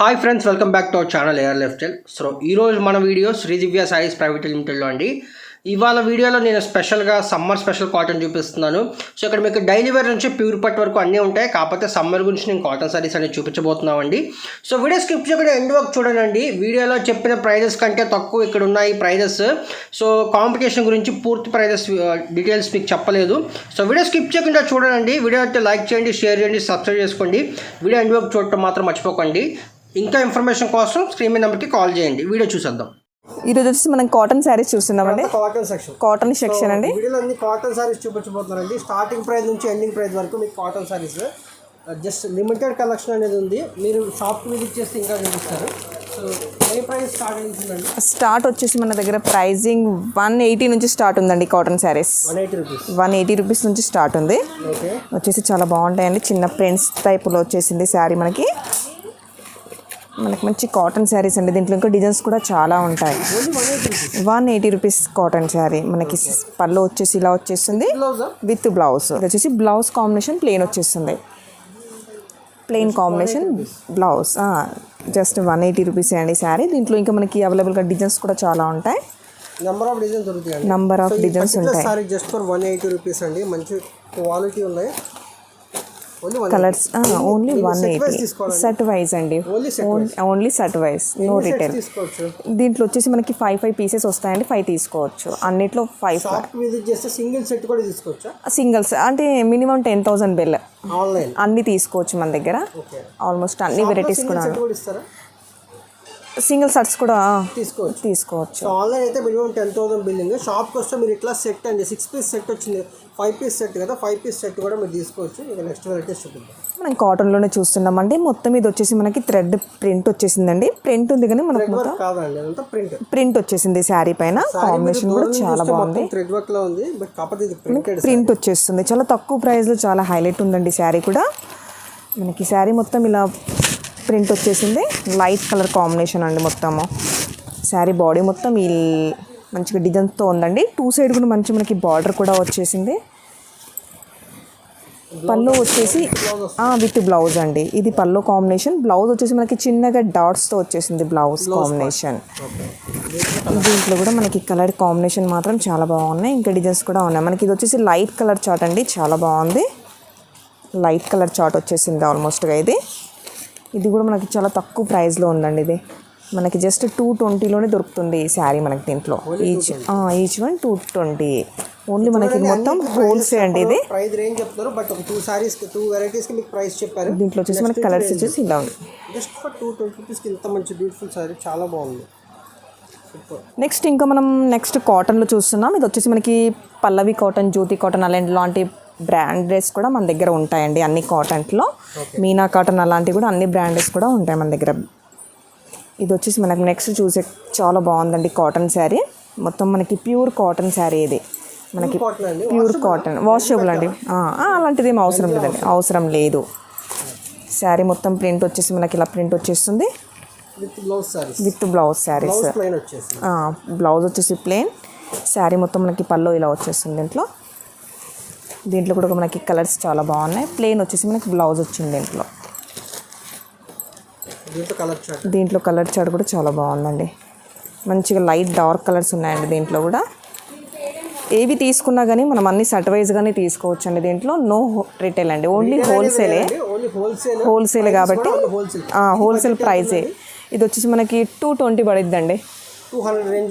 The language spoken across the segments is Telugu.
Hi friends welcome back to our channel air left so ఈరోజు మన వీడియో శ్రీ దివ్య సాయిస్ ప్రైవేట్ లిమిటెడ్లో అండి. ఇవాళ వీడియోలో నేను స్పెషల్గా సమ్మర్ స్పెషల్ కాటన్ చూపిస్తున్నాను. సో ఇక్కడ మీకు డైలీ వేర్ నుంచి ప్యూర్ పట్ వరకు అన్నీ ఉంటాయి. కాకపోతే సమ్మర్ గురించి నేను కాటన్ సారీస్ అనేది చూపించబోతున్నామండి. సో వీడియో స్కిప్ చేయకుండా ఎండ్ వరకు చూడండి. వీడియోలో చెప్పిన ప్రైజెస్ కంటే తక్కువ ఇక్కడ ఉన్నాయి ప్రైజెస్ సో కాంపిటీషన్ గురించి పూర్తి ప్రైజెస్ డీటెయిల్స్ uh, మీకు చెప్పలేదు. సో వీడియో స్కిప్ చేయకుండా చూడండి. వీడియో అయితే లైక్ చేయండి షేర్ చేయండి సబ్స్క్రైబ్ చేసుకోండి. వీడియో ఎండ్ వరకు చూడటం మాత్రం మర్చిపోకండి. ఇంకా ఇన్ఫర్మేషన్ కోసం స్క్రీన్ మీద నెంబర్కి కాల్ చేయండి. వీడియో చూసేద్దాం. ఈరోజు వచ్చేసి మనం కాటన్ శారీస్ చూస్తున్నామండి. కాటన్ సెక్షన్ కాటన్ సెక్షన్ అండి. వీడియోలో అన్ని కాటన్ సారీస్ చూపించబోతున్నారండి. స్టార్టింగ్ ప్రైస్ నుంచి ఎండింగ్ ప్రైస్ వరకు మీకు cotton saris just limited collection అనేది ఉంది. మీరు షాప్కి విజిట్ చేస్తే ఇంకా చూపిస్తారు. సో ఏ ప్రైస్ స్టార్ట్ అవుతుందండి స్టార్ట్ వచ్చేసి మన దగ్గర ప్రైజింగ్ వన్ ఎయిటీ నుంచి స్టార్ట్ ఉందండి cotton saris. One eighty rupees one eighty rupees నుంచి స్టార్ట్ ఉంది. ఓకే వచ్చేసి చాలా బాగుంటాయండి. చిన్న ప్రింట్స్ టైప్లో వచ్చేసింది శారీ మనకి. మనకి మంచి కాటన్ శారీస్ అండి. దీంట్లో ఇంకా డిజైన్స్ కూడా చాలా ఉంటాయి. One eighty rupees cotton sari మనకి పళ్ళు వచ్చేసి ఇలా వచ్చేస్తుంది. విత్ బ్లౌజ్ ఇది వచ్చేసి బ్లౌజ్ కాంబినేషన్ ప్లెయిన్ వచ్చేస్తుంది. Plain combination blouse just one eighty rupees అండి శారీ దీంట్లో ఇంకా మనకి అవైలబుల్గా డిజైన్స్ కూడా చాలా ఉంటాయి. నెంబర్ ఆఫ్ డిజైన్స్ దొరుకుతాయండి. నంబర్ ఆఫ్ డిజైన్స్ ఉంటాయి. Sari just for one eighty rupees అండి. మంచి క్వాలిటీ ఉన్నాయి. Colours only one eighty. Set wise అండి. Only set wise no retail దీంట్లో వచ్చేసి మనకి ఫైవ్ ఫైవ్ పీసెస్ వస్తాయండి. ఫైవ్ తీసుకోవచ్చు. అన్నిట్లో ఫైవ్ సింగిల్ సెట్ కూడా తీసుకోవచ్చా? సింగిల్స్ అంటే మినిమం టెన్ థౌసండ్ బిల్ అన్ని తీసుకోవచ్చు మన దగ్గర. ఆల్మోస్ట్ అన్ని వెరైటీస్ కూడా సెట్ కూడా ఇస్తారా? సింగిల్ షర్ట్స్ కూడా తీసుకోవచ్చు. తీసుకోవచ్చు. ఆన్లైన్ అయితే మినిమం టెన్ థౌసండ్ బిల్లింగ్ షాప్కి వస్తే మీరు ఇట్లా సెట్ అండి. సిక్స్ పీస్ సెట్ వచ్చింది. ఫైవ్ పీస్ సెట్ కదా. ఫైవ్ పీస్ సెట్ కూడా మీరు తీసుకోవచ్చు. ఇక నెక్స్ట్ వెరైటీస్ చూపిద్దాం మనం కాటన్లోనే చూస్తున్నామండి. మొత్తం ఇది వచ్చేసి మనకి థ్రెడ్ ప్రింట్ వచ్చేసిందండి. ప్రింట్ ఉంది కానీ మనకు మొత్తం కాదండి. అదంతా ప్రింట్ ప్రింట్ వచ్చేసింది శారీ పైన. కాంబినేషన్ కూడా చాలా బాగుంది. థ్రెడ్ వర్క్లో ఉంది. బట్ కాకపోతే ఇది ప్రింటెడ్ ప్రింట్ వచ్చేస్తుంది. చాలా తక్కువ ప్రైస్లో చాలా హైలైట్ ఉందండి శారీ కూడా. మనకి శారీ మొత్తం ఇలా ప్రింట్ వచ్చేసింది. లైట్ కలర్ కాంబినేషన్ అండి మొత్తము. శారీ బాడీ మొత్తం ఈ మంచిగా డిజైన్తో ఉందండి. టూ సైడ్ కూడా మంచి మనకి బార్డర్ కూడా వచ్చేసింది. పళ్ళు వచ్చేసి విత్ బ్లౌజ్ అండి. ఇది పళ్ళు కాంబినేషన్. బ్లౌజ్ వచ్చేసి మనకి చిన్నగా డాట్స్తో వచ్చేసింది బ్లౌజ్ కాంబినేషన్. దీంట్లో కూడా మనకి కలర్ కాంబినేషన్ మాత్రం చాలా బాగున్నాయి. ఇంకా డిజైన్స్ కూడా ఉన్నాయి. మనకి ఇది వచ్చేసి లైట్ కలర్ చాట్ అండి. చాలా బాగుంది. లైట్ కలర్ చాట్ వచ్చేసింది ఆల్మోస్ట్గా ఇది. ఇది కూడా మనకి చాలా తక్కువ ప్రైస్లో ఉందండి ఇది. మనకి జస్ట్ టూ ట్వంటీలోనే దొరుకుతుంది ఈ శారీ మనకి దీంట్లో. Each each one two twenty only మనకి మొత్తం హోల్సేల్ అండి ఇది. ప్రైస్ రేంజ్ చెప్తున్నారు బట్ టూ సారీస్ టూ వెరైటీస్కి మీకు ప్రైస్ చెప్పారు. దీంట్లో వచ్చేసి మనకి కలర్స్ వచ్చేసి ఇలా ఉంది. జస్ట్ ఫర్ టూ ట్వంటీ రూపీస్కి ఇంత మంచి బ్యూటిఫుల్ సారీ చాలా బాగుంది. నెక్స్ట్ ఇంకా మనం నెక్స్ట్ కాటన్లో చూస్తున్నాం. ఇది వచ్చేసి మనకి పల్లవి కాటన్ జ్యోతి కాటన్ అలాంటి లాంటి బ్రాండెస్ కూడా మన దగ్గర ఉంటాయండి అన్ని కాటన్లో. మీనా కాటన్ అలాంటివి కూడా అన్ని బ్రాండెస్ కూడా ఉంటాయి మన దగ్గర. ఇది వచ్చేసి మనకి నెక్స్ట్ చూసే చాలా బాగుందండి కాటన్ శారీ. మొత్తం మనకి ప్యూర్ కాటన్ శారీ ఇది. మనకి ప్యూర్ కాటన్ వాషబుల్ అండి. అలాంటిది ఏం అవసరం లేదండి. అవసరం లేదు. శారీ మొత్తం ప్రింట్ వచ్చేసి మనకి ఇలా ప్రింట్ వచ్చేస్తుంది. With blouse saris with blouse saris blouse వచ్చేసి బ్లౌజ్ వచ్చేసి ప్లెయిన్ శారీ మొత్తం మనకి పళ్ళు ఇలా వచ్చేస్తుంది దీంట్లో. దీంట్లో కూడా మనకి కలర్స్ చాలా బాగున్నాయి. ప్లెయిన్ వచ్చేసి మనకి బ్లౌజ్ వచ్చింది దీంట్లో. దీంట్లో కలర్ చాట్ కూడా చాలా బాగుందండి. మంచిగా లైట్ డార్క్ కలర్స్ ఉన్నాయండి దీంట్లో కూడా. ఏవి తీసుకున్నా కానీ మనం అన్ని సర్టవైజ్గానే తీసుకోవచ్చు అండి దీంట్లో. నో రిటైల్ అండి. ఓన్లీ హోల్సేలే హోల్సేల్ కాబట్టి హోల్సేల్ ప్రైజే ఇది వచ్చేసి మనకి టూ ట్వంటీ పడుద్దండి.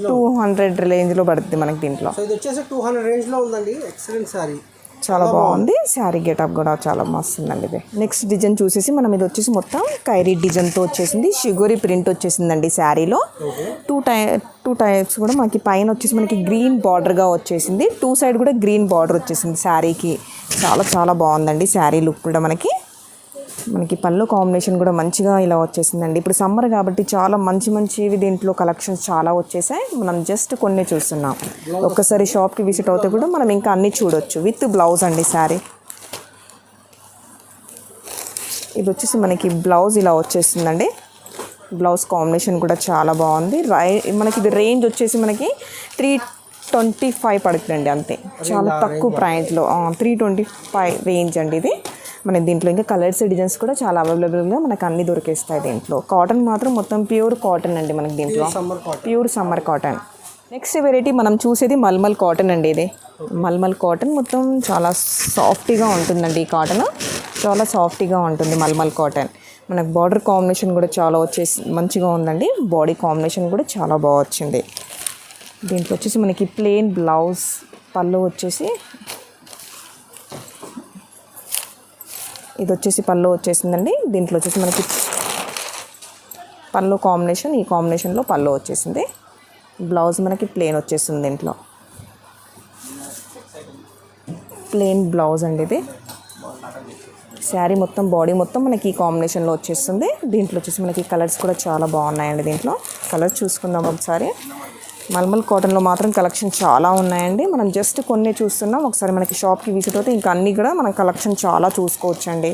టూ హండ్రెడ్ రేంజ్లో పడుద్ది మనకి దీంట్లో. సో ఇది వచ్చేసి టూ హండ్రెడ్ రేంజ్లో ఉందండి. ఎక్సలెంట్ సారీ చాలా బాగుంది. శారీ గెటప్ కూడా చాలా మస్తు ఉందండి ఇది. నెక్స్ట్ డిజైన్ చూసేసి మనం ఇది వచ్చేసి మొత్తం కైరీ డిజైన్తో వచ్చేసింది. షుగరీ ప్రింట్ వచ్చేసిందండి శారీలో. టూ టై టూ టైప్స్ కూడా మనకి పైన వచ్చేసి మనకి గ్రీన్ బార్డర్గా వచ్చేసింది. టూ సైడ్ కూడా గ్రీన్ బార్డర్ వచ్చేసింది శారీకి. చాలా చాలా బాగుందండి శారీ లుక్ కూడా మనకి. మనకి పళ్ళు కాంబినేషన్ కూడా మంచిగా ఇలా వచ్చేసిందండి. ఇప్పుడు సమ్మర్ కాబట్టి చాలా మంచి మంచివి దీంట్లో కలెక్షన్స్ చాలా వచ్చేసాయి. మనం జస్ట్ కొన్ని చూస్తున్నాం. ఒక్కసారి షాప్కి విజిట్ అవుతే కూడా మనం ఇంకా అన్నీ చూడొచ్చు. విత్ బ్లౌజ్ అండి శారీ ఇది వచ్చేసి మనకి బ్లౌజ్ ఇలా వచ్చేసిందండి. బ్లౌజ్ కాంబినేషన్ కూడా చాలా బాగుంది. రై మనకి ఇది రేంజ్ వచ్చేసి మనకి త్రీ ట్వంటీ ఫైవ్ పడుతుందండి అంతే. చాలా తక్కువ ప్రైస్లో త్రీ ట్వంటీ ఫైవ్ రేంజ్ అండి ఇది. మనకి దీంట్లో ఇంకా కలర్స్ డిజైన్స్ కూడా చాలా అవైలబుల్గా మనకు అన్ని దొరికేస్తాయి దీంట్లో. కాటన్ మాత్రం మొత్తం ప్యూర్ కాటన్ అండి మనకి దీంట్లో. Pure summer cotton next variety మనం చూసేది మల్మల్ కాటన్ అండి ఇది. మల్మల్ కాటన్ మొత్తం చాలా సాఫ్ట్గా ఉంటుందండి ఈ కాటన్. చాలా సాఫ్ట్గా ఉంటుంది మల్మల్ కాటన్. మనకు బార్డర్ కాంబినేషన్ కూడా చాలా వచ్చేసి మంచిగా ఉందండి. బాడీ కాంబినేషన్ కూడా చాలా బాగా వచ్చింది. దీంట్లో వచ్చేసి మనకి ప్లెయిన్ బ్లౌజ్ పళ్ళు వచ్చేసి ఇది వచ్చేసి పళ్ళు వచ్చేసిందండి. దీంట్లో వచ్చేసి మనకి పళ్ళు కాంబినేషన్ ఈ కాంబినేషన్లో పళ్ళు వచ్చేసింది. బ్లౌజ్ మనకి ప్లెయిన్ వచ్చేసింది దీంట్లో. ప్లెయిన్ బ్లౌజ్ అండి ఇది. శారీ మొత్తం బాడీ మొత్తం మనకి ఈ కాంబినేషన్లో వచ్చేస్తుంది. దీంట్లో వచ్చేసి మనకి కలర్స్ కూడా చాలా బాగున్నాయండి దీంట్లో. కలర్స్ చూసుకుందాం ఒకసారి. మల్మల్ కాటన్లో మాత్రం కలెక్షన్ చాలా ఉన్నాయండి. మనం జస్ట్ కొన్ని చూస్తున్నాం. ఒకసారి మనకి షాప్కి విజిట్ అవుతే ఇంకా అన్నీ కూడా మనం కలెక్షన్ చాలా చూసుకోవచ్చండి.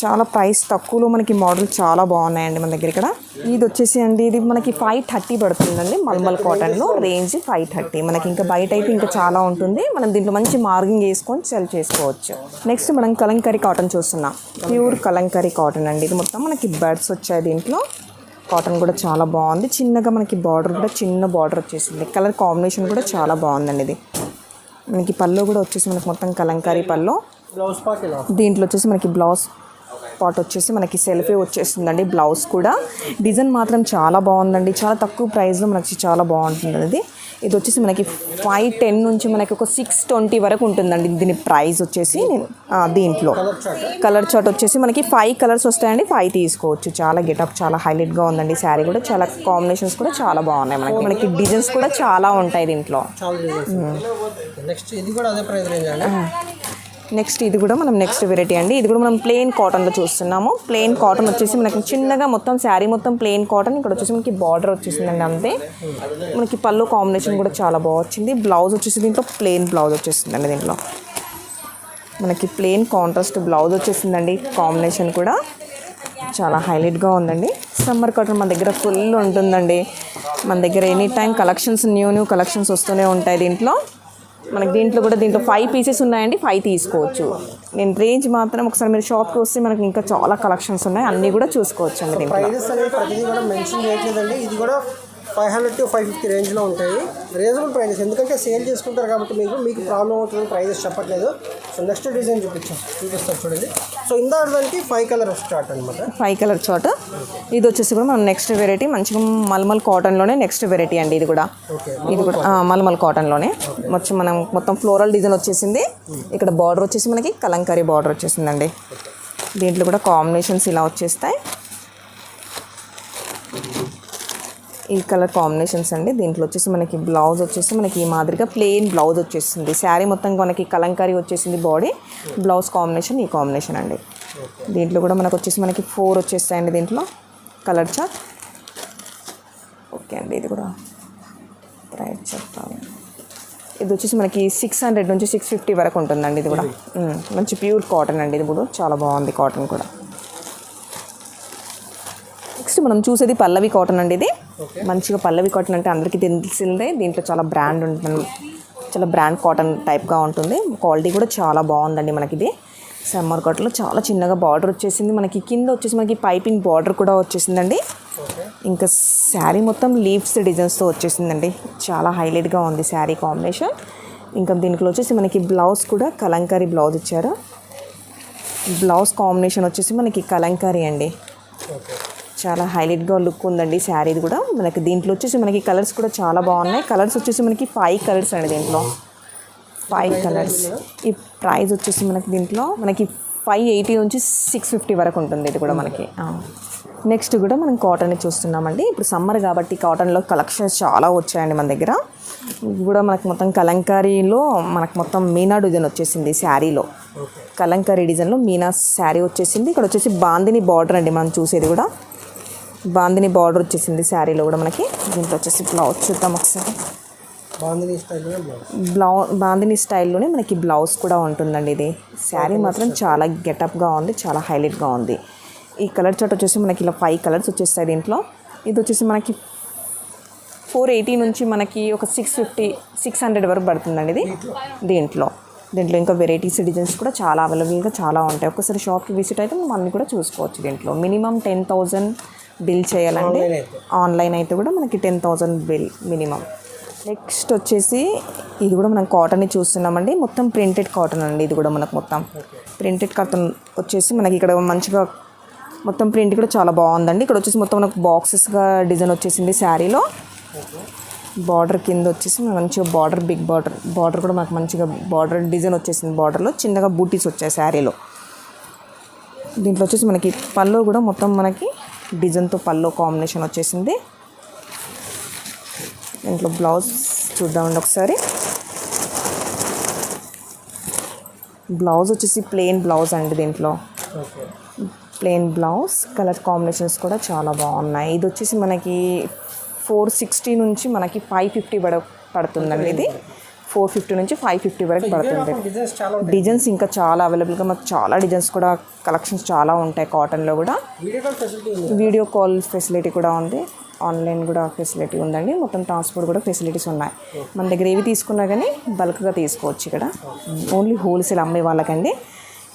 చాలా ప్రైస్ తక్కువలో మనకి మోడల్ చాలా బాగున్నాయండి మన దగ్గర ఇక్కడ. ఇది వచ్చేసి అండి ఇది మనకి ఫైవ్ థర్టీ పడుతుందండి మల్మల్ కాటన్లో. Range five thirty. మనకి ఇంకా బయట అయితే ఇంకా చాలా ఉంటుంది. మనం దీంట్లో మంచి మార్గింగ్ వేసుకొని సెల్ చేసుకోవచ్చు. నెక్స్ట్ మనం కలంకరీ కాటన్ చూస్తున్నాం. ప్యూర్ కలంకరీ కాటన్ అండి. ఇది మొత్తం మనకి బర్డ్స్ వచ్చాయి దీంట్లో. కాటన్ కూడా చాలా బాగుంది. చిన్నగా మనకి బార్డర్ కూడా చిన్న బార్డర్ వచ్చేసింది. కలర్ కాంబినేషన్ కూడా చాలా బాగుందండి ఇది. మనకి పళ్ళు కూడా వచ్చేసి మనకి మొత్తం కలంకారీ పళ్ళు. బ్లౌజ్ పార్ట్ ఇలా దీంట్లో వచ్చేసి మనకి బ్లౌజ్ పాట్ వచ్చేసి మనకి సెల్ఫీ వచ్చేస్తుందండి బ్లౌజ్ కూడా. డిజైన్ మాత్రం చాలా బాగుందండి. చాలా తక్కువ ప్రైస్లో మనకి చాలా బాగుంటుంది ఇది. ఇది వచ్చేసి మనకి ఫైవ్ టెన్ నుంచి మనకి ఒక సిక్స్ ట్వంటీ వరకు ఉంటుందండి. దీని ప్రైస్ వచ్చేసి నేను- దీంట్లో. కలర్ చాట్ వచ్చేసి మనకి ఫైవ్ కలర్స్ వస్తాయండి. ఫైవ్ తీసుకోవచ్చు. చాలా గెటప్ చాలా హైలైట్గా ఉందండి. శారీ కూడా చాలా కాంబినేషన్స్ కూడా చాలా బాగున్నాయి మనకి. మనకి డిజైన్స్ కూడా చాలా ఉంటాయి దీంట్లో. డిజైన్స్ నెక్స్ట్ ఇది కూడా అదే ప్రైస్ రేంజ్ అండి. నెక్స్ట్ ఇది కూడా మనం నెక్స్ట్ వెరైటీ అండి. ఇది కూడా మనం ప్లెయిన్ కాటన్లో చూస్తున్నాము. ప్లెయిన్ కాటన్ వచ్చేసి మనకి చిన్నగా మొత్తం శారీ మొత్తం ప్లెయిన్ కాటన్ ఇక్కడ వచ్చేసి మనకి బార్డర్ వచ్చేసిందండి అంతే. మనకి పళ్ళు కాంబినేషన్ కూడా చాలా బాగా వచ్చింది. బ్లౌజ్ వచ్చేసి దీంట్లో ప్లెయిన్ బ్లౌజ్ వచ్చేసిందండి దీంట్లో. మనకి ప్లెయిన్ కాంట్రాస్ట్ బ్లౌజ్ వచ్చేసిందండి. కాంబినేషన్ కూడా చాలా హైలైట్గా ఉందండి. సమ్మర్ కాటన్ మన దగ్గర ఫుల్ ఉంటుందండి. మన దగ్గర any time collections new new collections వస్తూనే ఉంటాయి దీంట్లో. మనకి దీంట్లో కూడా దీంట్లో ఫైవ్ పీసెస్ ఉన్నాయండి. ఫైవ్ తీసుకోవచ్చు. నేను రేంజ్ మాత్రం ఒకసారి మీరు షాప్కి వస్తే మనకి ఇంకా చాలా కలెక్షన్స్ ఉన్నాయి. అన్నీ కూడా చూసుకోవచ్చు అండి దీంట్లో five hundred to five fifty రేంజ్లో ఉంటాయి. రీజనబుల్ ప్రైజెస్ ఎందుకంటే సేల్ చేసుకుంటారు కాబట్టి మీకు మీకు ప్రాబ్లం అవుతుంది ప్రైజెస్ చెప్పట్లేదు. సో నెక్స్ట్ డిజైన్ చూపించాం చూపిస్తాం చూడండి. సో ఇందాక దానికి ఫైవ్ కలర్ స్టార్ట్ అనమాట ఫైవ్ కలర్ చాట్ ఇది వచ్చేసి కూడా మనం నెక్స్ట్ వెరైటీ మంచిగా మల్మల్ కాటన్లోనే నెక్స్ట్ వెరైటీ అండి ఇది కూడా. ఇది కూడా మల్మల్ కాటన్లోనే మొత్తం మనం మొత్తం ఫ్లోరల్ డిజైన్ వచ్చేసింది. ఇక్కడ బార్డర్ వచ్చేసి మనకి కలంకారీ బార్డర్ వచ్చేసిందండి. దీంట్లో కూడా కాంబినేషన్స్ ఇలా వచ్చేస్తాయి. ఈ కలర్ కాంబినేషన్స్ అండి. దీంట్లో వచ్చేసి మనకి బ్లౌజ్ వచ్చేసి మనకి ఈ మాదిరిగా ప్లెయిన్ బ్లౌజ్ వచ్చేసింది. శారీ మొత్తం మనకి కలంకారీ వచ్చేసింది బాడీ. బ్లౌజ్ కాంబినేషన్ ఈ కాంబినేషన్ అండి. దీంట్లో కూడా మనకు వచ్చేసి మనకి ఫోర్ వచ్చేస్తాయండి దీంట్లో కలర్ చార్ట్. ఓకే అండి ఇది కూడా ప్రైస్ చెప్తాను ఇది వచ్చేసి మనకి సిక్స్ హండ్రెడ్ నుంచి సిక్స్ ఫిఫ్టీ వరకు ఉంటుందండి ఇది కూడా. మంచి ప్యూర్ కాటన్ అండి ఇది కూడా. చాలా బాగుంది కాటన్ కూడా. నెక్స్ట్ మనం చూసేది పల్లవి కాటన్ అండి ఇది. మంచిగా పల్లవి కాటన్ అంటే అందరికీ తెలిసిందే. దీంట్లో చాలా బ్రాండ్ ఉంటుంది చాలా బ్రాండ్ కాటన్ టైప్గా ఉంటుంది. క్వాలిటీ కూడా చాలా బాగుందండి మనకి ఇది సమ్మర్ కాటన్లో చాలా చిన్నగా బార్డర్ వచ్చేసింది మనకి. కింద వచ్చేసి మనకి పైపింగ్ బార్డర్ కూడా వచ్చేసిందండి. ఇంకా శారీ మొత్తం లీవ్స్ డిజైన్స్తో వచ్చేసిందండి. చాలా హైలైట్గా ఉంది శారీ కాంబినేషన్ ఇంకా దీంట్లో వచ్చేసి మనకి బ్లౌజ్ కూడా కలంకారీ బ్లౌజ్ ఇచ్చారు. బ్లౌజ్ కాంబినేషన్ వచ్చేసి మనకి కలంకారీ అండి. చాలా హైలైట్గా లుక్ ఉందండి శారీది కూడా. మనకి దీంట్లో వచ్చేసి మనకి కలర్స్ కూడా చాలా బాగున్నాయి. కలర్స్ వచ్చేసి మనకి ఫైవ్ కలర్స్ అండి దీంట్లో. Five colours. ఈ ప్రైస్ వచ్చేసి మనకి దీంట్లో మనకి ఫైవ్ ఎయిటీ నుంచి సిక్స్ ఫిఫ్టీ వరకు ఉంటుంది ఇది కూడా మనకి. నెక్స్ట్ కూడా మనం కాటన్ చూస్తున్నామండి. ఇప్పుడు సమ్మర్ కాబట్టి కాటన్లో కలెక్షన్స్ చాలా వచ్చాయండి మన దగ్గర. ఇది కూడా మనకి మొత్తం కలంకారీలో మనకు మొత్తం మీనా డిజైన్ వచ్చేసింది శారీలో. కలంకారీ డిజైన్లో మీనా శారీ వచ్చేసింది. ఇక్కడ వచ్చేసి బాందిని బార్డర్ అండి మనం చూసేది కూడా. బాందిని బార్డర్ వచ్చేసింది శారీలో కూడా మనకి. దీంట్లో వచ్చేసి బ్లౌజ్ చూద్దాం ఒకసారి. బ్లౌ బాందిని స్టైల్లోనే మనకి బ్లౌజ్ కూడా ఉంటుందండి ఇది. శారీ మాత్రం చాలా గెటప్గా ఉంది చాలా హైలైట్గా ఉంది. ఈ కలర్ చాట్ వచ్చేసి మనకి ఇలా ఫైవ్ కలర్స్ వచ్చేస్తాయి దీంట్లో. ఇది వచ్చేసి మనకి ఫోర్ ఎయిటీ నుంచి మనకి ఒక సిక్స్ ఫిఫ్టీ సిక్స్ హండ్రెడ్ వరకు పడుతుందండి ఇది దీంట్లో? దీంట్లో. ఇంకా వెరైటీస్ డిజైన్స్ కూడా చాలా అవైలబుల్గా చాలా ఉంటాయి. ఒకసారి షాప్కి విజిట్ అయితే మనం అన్ని కూడా చూసుకోవచ్చు దీంట్లో. మినిమం టెన్ థౌజండ్ బిల్ చేయాలండి. ఆన్లైన్ అయితే. కూడా మనకి ten thousand bill minimum. Next వచ్చేసి ఇది కూడా మనం కాటన్ చూస్తున్నామండి. మొత్తం ప్రింటెడ్ కాటన్ అండి ఇది కూడా మనకు మొత్తం. ప్రింటెడ్ కాటన్ వచ్చేసి మనకి ఇక్కడ మంచిగా మొత్తం ప్రింట్ కూడా చాలా బాగుందండి. ఇక్కడ వచ్చేసి మొత్తం మనకు బాక్సెస్గా డిజైన్ వచ్చేసింది శారీలో బార్డర్ కింద వచ్చేసి మనకు మంచిగా బార్డర్ బిగ్ బార్డర్ బార్డర్ కూడా మనకు మంచిగా బార్డర్ డిజైన్ వచ్చేసింది బార్డర్లో చిన్నగా బూటీస్ వచ్చాయి శారీలో దీంట్లో వచ్చేసి మనకి పల్లో కూడా మొత్తం మనకి డిజైన్తో పల్లో కాంబినేషన్ వచ్చేసింది. దీంట్లో బ్లౌజ్ చూద్దామండి ఒకసారి. బ్లౌజ్ వచ్చేసి ప్లెయిన్ బ్లౌజ్ అండి దీంట్లో. ప్లెయిన్ బ్లౌజ్ కలర్ కాంబినేషన్స్ కూడా చాలా బాగున్నాయి. ఇది వచ్చేసి మనకి ఫోర్ సిక్స్టీ నుంచి మనకి ఫైవ్ ఫిఫ్టీ పడ పడుతుందండి ఇది. ఫోర్ ఫిఫ్టీ నుంచి ఫైవ్ ఫిఫ్టీ వరకు పడుతుంది డిజైన్స్ ఇంకా చాలా అవైలబుల్గా మాకు చాలా డిజైన్స్ కూడా కలెక్షన్స్ చాలా ఉంటాయి కాటన్లో కూడా. వీడియో కాల్ ఫెసిలిటీ ఉంది వీడియో కాల్ ఫెసిలిటీ కూడా ఉంది. ఆన్లైన్ కూడా ఫెసిలిటీ ఉందండి. మొత్తం ట్రాన్స్పోర్ట్ కూడా ఫెసిలిటీస్ ఉన్నాయి. మన దగ్గర ఏవి తీసుకున్నా కానీ బల్క్గా తీసుకోవచ్చు ఇక్కడ. ఓన్లీ హోల్సేల్ అమ్మే వాళ్ళకండి.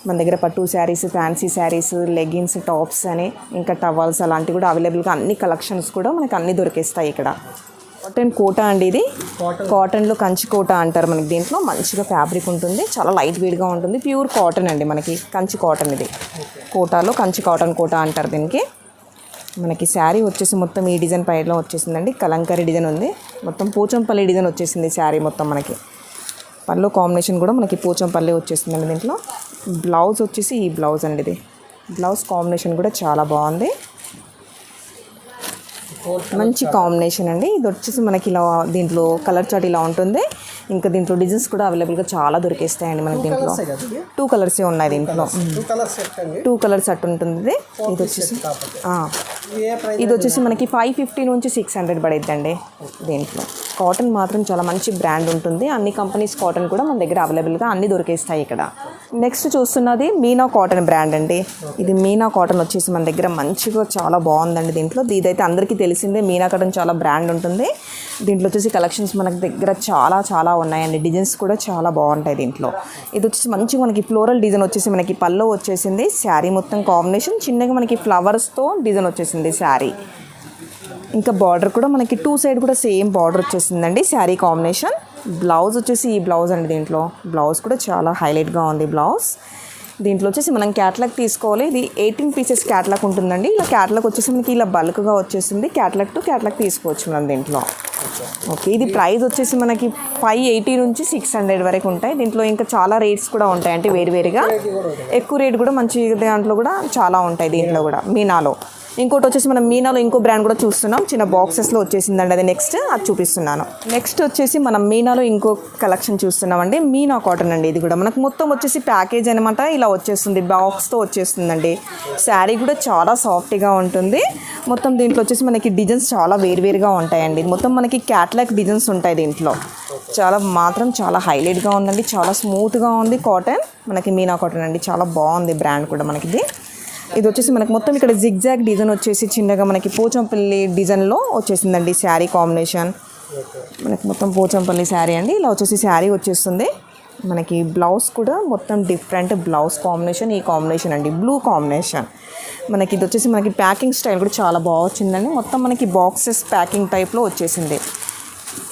మన దగ్గర పట్టు saris fancy saris leggings tops అని ఇంకా టవల్స్ అలాంటివి కూడా అవైలబుల్గా అన్ని కలెక్షన్స్ కూడా మనకి అన్ని దొరికేస్తాయి ఇక్కడ. కాటన్ కోట అండి ఇది. కాటన్లో కంచి కోట అంటారు మనకి దీంట్లో. మంచిగా ఫ్యాబ్రిక్ ఉంటుంది. చాలా లైట్ వెయిట్గా ఉంటుంది. ప్యూర్ కాటన్ అండి మనకి కంచి కాటన్ ఇది. కోటాలో కంచి కాటన్ కోట అంటారు దీనికి. మనకి శారీ వచ్చేసి మొత్తం ఈ డిజైన్ పైలో వచ్చేసిందండి. కలంకారీ డిజైన్ ఉంది. మొత్తం పోచంపల్లి డిజైన్ వచ్చేసింది శారీ మొత్తం మనకి. పళ్ళు కాంబినేషన్ కూడా మనకి పోచంపల్లి వచ్చేసిందండి దీంట్లో. బ్లౌజ్ వచ్చేసి ఈ బ్లౌజ్ అండి ఇది. బ్లౌజ్ కాంబినేషన్ కూడా చాలా బాగుంది. మంచి కాంబినేషన్ అండి. ఇది వచ్చేసి మనకి ఇలా దీంట్లో కలర్ చాట్ ఇలా ఉంటుంది. ఇంకా దీంట్లో డిజైన్స్ కూడా అవైలబుల్గా చాలా దొరికేస్తాయండి మనకి దీంట్లో. టూ కలర్సే ఉన్నాయి దీంట్లో. టూ కలర్స్ సెట్ ఉంటుంది. ఇది వచ్చేసి. ఇది వచ్చేసి మనకి ఫైవ్ ఫిఫ్టీ నుంచి సిక్స్ హండ్రెడ్ పడిద్దండి దీంట్లో. కాటన్ మాత్రం చాలా మంచి బ్రాండ్ ఉంటుంది. అన్ని కంపెనీస్ కాటన్ కూడా మన దగ్గర అవైలబుల్గా అన్ని దొరికేస్తాయి ఇక్కడ. నెక్స్ట్ చూస్తున్నది మీనా కాటన్ బ్రాండ్ అండి. ఇది మీనా కాటన్ వచ్చేసి మన దగ్గర మంచిగా చాలా బాగుందండి దీంట్లో. ఇదైతే అందరికీ తెలిసిందే మీనా కాటన్ చాలా బ్రాండ్ ఉంటుంది. దీంట్లో వచ్చేసి కలెక్షన్స్ మనకి దగ్గర చాలా చాలా ఉన్నాయండి. డిజైన్స్ కూడా చాలా బాగుంటాయి దీంట్లో. ఇది వచ్చేసి మంచి మనకి ఫ్లోరల్ డిజైన్ వచ్చేసి మనకి పల్లో వచ్చేసింది. శారీ మొత్తం కాంబినేషన్ చిన్నగా మనకి ఫ్లవర్స్తో డిజైన్ వచ్చేసింది. శారీ. ఇంకా బార్డర్ కూడా మనకి టూ సైడ్ కూడా సేమ్ బార్డర్ వచ్చేసిందండి శారీ కాంబినేషన్. బ్లౌజ్ వచ్చేసి ఈ బ్లౌజ్ అండి దీంట్లో. బ్లౌజ్ కూడా చాలా హైలైట్గా ఉంది బ్లౌజ్. దీంట్లో వచ్చేసి మనం క్యాట్లాగ్ తీసుకోవాలి. ఇది ఎయిటీన్ పీసెస్ క్యాట్లాగ్ ఉంటుందండి. ఇలా క్యాట్లాగ్ వచ్చేసి మనకి ఇలా బల్క్గా వచ్చేసింది. క్యాట్లాగ్ టు క్యాట్లాగ్ తీసుకోవచ్చు మనం దీంట్లో. ఓకే ఇది ప్రైస్ వచ్చేసి మనకి ఫైవ్ ఎయిటీ నుంచి సిక్స్ హండ్రెడ్ వరకు ఉంటాయి. దీంట్లో ఇంకా చాలా రేట్స్ కూడా ఉంటాయి అంటే వేరు వేరుగా ఎక్కువ రేట్ కూడా మంచి దాంట్లో కూడా చాలా ఉంటాయి దీంట్లో కూడా మీనాలో. ఇంకోటి వచ్చేసి మనం మీనాలో ఇంకో బ్రాండ్ కూడా చూస్తున్నాం. చిన్న బాక్సెస్లో వచ్చేసిందండి అది నెక్స్ట్ అది చూపిస్తున్నాను. నెక్స్ట్ వచ్చేసి మనం మీనాలో ఇంకో కలెక్షన్ చూస్తున్నామండి. మీనా కాటన్ అండి ఇది కూడా. మనకు మొత్తం వచ్చేసి ప్యాకేజ్ అనమాట ఇలా వచ్చేస్తుంది. బాక్స్తో వచ్చేస్తుందండి. శారీ కూడా చాలా సాఫ్ట్గా ఉంటుంది. మొత్తం దీంట్లో వచ్చేసి మనకి డిజైన్స్ చాలా వేరువేరుగా ఉంటాయండి. మొత్తం మనకి క్యాట్లాగ్ డిజైన్స్ ఉంటాయి దీంట్లో. చాలా మాత్రం చాలా హైలైట్గా ఉందండి. చాలా స్మూత్గా ఉంది కాటన్ మనకి మీనా కాటన్ అండి. చాలా బాగుంది బ్రాండ్ కూడా మనకి ఇది ఇది వచ్చేసి మనకి మొత్తం ఇక్కడ జిగ్జాగ్ డిజైన్ వచ్చేసి చిన్నగా మనకి పోచంపల్లి డిజైన్లో వచ్చేసిందండి శారీ కాంబినేషన్ మనకి మొత్తం పోచంపల్లి శారీ అండి. ఇలా వచ్చేసి శారీ వచ్చేస్తుంది. మనకి బ్లౌజ్ కూడా మొత్తం డిఫరెంట్ బ్లౌజ్ కాంబినేషన్ ఈ కాంబినేషన్ అండి. బ్లూ కాంబినేషన్ మనకి ఇది వచ్చేసి మనకి ప్యాకింగ్ స్టైల్ కూడా చాలా బాగా వచ్చిందండి. మొత్తం మనకి బాక్సెస్ ప్యాకింగ్ టైప్లో వచ్చేసింది.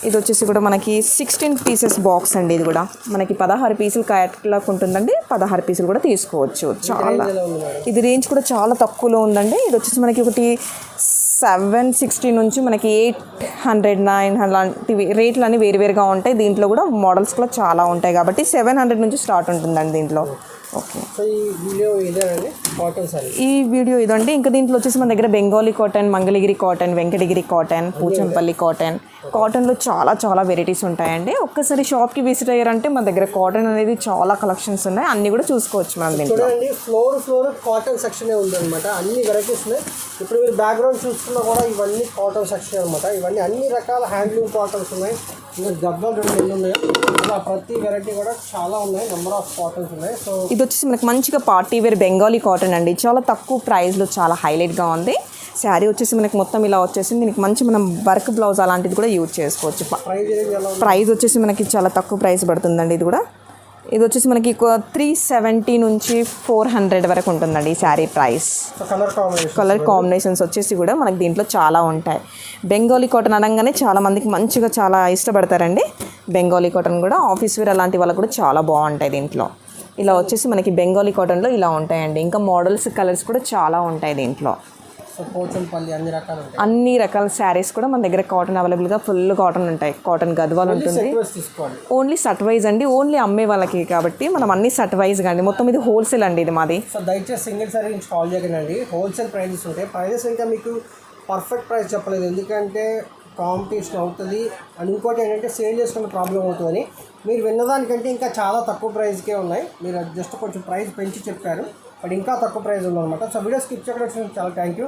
ఇది వచ్చేసి కూడా మనకి సిక్స్టీన్ పీసెస్ బాక్స్ అండి ఇది కూడా. మనకి పదహారు పీసులు క్యాట్లాగ్ ఉంటుందండి. పదహారు పీసులు కూడా తీసుకోవచ్చు. చాలా. ఇది రేంజ్ కూడా చాలా తక్కువలో ఉందండి. ఇది వచ్చేసి మనకి ఒకటి సెవెన్ సిక్స్టీ నుంచి మనకి ఎయిట్ హండ్రెడ్ నైన్ అలాంటివి రేట్లు అన్నీ వేరువేరుగా ఉంటాయి. దీంట్లో కూడా మోడల్స్ కూడా చాలా ఉంటాయి కాబట్టి సెవెన్ హండ్రెడ్ నుంచి స్టార్ట్ ఉంటుందండి దీంట్లో. ఓకే. సో ఈ వీడియో ఇదేనండి కాటన్ సారీ ఈ వీడియో ఇదండి. ఇంకా దీంట్లో వచ్చేసి మన దగ్గర Bengali cotton Mangalagiri cotton Venkatagiri cotton Pochampally cotton కాటన్లో చాలా చాలా వెరైటీస్ ఉంటాయండి. ఒక్కసారి షాప్కి విజిట్ అయ్యారంటే మన దగ్గర కాటన్ అనేది చాలా కలెక్షన్స్ ఉన్నాయి. అన్నీ కూడా చూసుకోవచ్చు మనం దీంట్లో. చూడండి ఫ్లోర్ ఫ్లోర్ కాటన్ సెక్షన్ ఉందన్నమాట. అన్ని వెరైటీస్ ఉన్నాయి. ఇప్పుడు మీరు బ్యాక్గ్రౌండ్ చూస్తున్నా కూడా ఇవన్నీ కాటన్ సెక్షన్ అనమాట ఇవన్నీ అన్ని రకాల హ్యాండ్లూమ్ కాటన్స్ ఉన్నాయి. ఇంకా గబ్బలు రెండు ఎన్ని ఉన్నాయి. ఇలా ప్రతి వెరైటీ కూడా చాలా ఉన్నాయి. నెంబర్ ఆఫ్ కాటన్స్ ఉన్నాయి. సో ఇది వచ్చేసి మనకి మంచిగా పార్టీ వేర్ బెంగాలీ కాటన్ అండి. చాలా తక్కువ ప్రైస్లో చాలా హైలైట్గా ఉంది. శారీ వచ్చేసి మనకి మొత్తం ఇలా వచ్చేసింది. దీనికి మంచి మనం వర్క్ బ్లౌజ్ అలాంటిది కూడా యూజ్ చేసుకోవచ్చు. ప్రైస్ వచ్చేసి మనకి చాలా తక్కువ ప్రైస్ పడుతుందండి ఇది కూడా. ఇది వచ్చేసి మనకి త్రీ సెవెంటీ నుంచి ఫోర్ హండ్రెడ్ వరకు ఉంటుందండి ఈ sari price. Colour combination colour combinations వచ్చేసి కూడా మనకి దీంట్లో చాలా ఉంటాయి. బెంగాలీ కాటన్ అనగానే చాలా మందికి మంచిగా చాలా ఇష్టపడతారండి. బెంగాలీ కాటన్ కూడా ఆఫీస్ వేర్ అలాంటి వాళ్ళకి కూడా చాలా బాగుంటాయి దీంట్లో. ఇలా వచ్చేసి మనకి బెంగాలీ కాటన్లో ఇలా ఉంటాయండి. ఇంకా మోడల్స్ కలర్స్ కూడా చాలా ఉంటాయి దీంట్లో. పోచంపల్లి అన్ని రకాలు అన్ని రకాల శారీస్ కూడా మన దగ్గర కాటన్ అవైలబుల్గా ఫుల్ కాటన్ ఉంటాయి. కాటన్ గద్వాల్ ఉంటుంది. ఓన్లీ సట్ వైజ్ అండి. ఓన్లీ అమ్మే వాళ్ళకి కాబట్టి మనం అన్ని సట్ వైజ్గా అండి మొత్తం ఇది హోల్సేల్ అండి ఇది మాది. సో దయచేసి సింగిల్ సారీ నుంచి కాల్ చేయకండి. హోల్సేల్ ప్రైజెస్ ఉంటాయి. ప్రైజెస్ ఇంకా మీకు పర్ఫెక్ట్ ప్రైస్ చెప్పలేదు. ఎందుకంటే కాంపిటీషన్ అవుతుంది. అండ్ ఇంకోటి ఏంటంటే సేల్ చేసుకునే ప్రాబ్లం అవుతుందని. మీరు విన్నదానికంటే ఇంకా చాలా తక్కువ ప్రైస్కే ఉన్నాయి. మీరు జస్ట్ కొంచెం ప్రైస్ పెంచి చెప్పారు. బట్ ఇంకా తక్కువ ప్రైస్ ఉందన్నమాట. సో వీడియో స్కిప్ చేయడం చాలా థ్యాంక్ యూ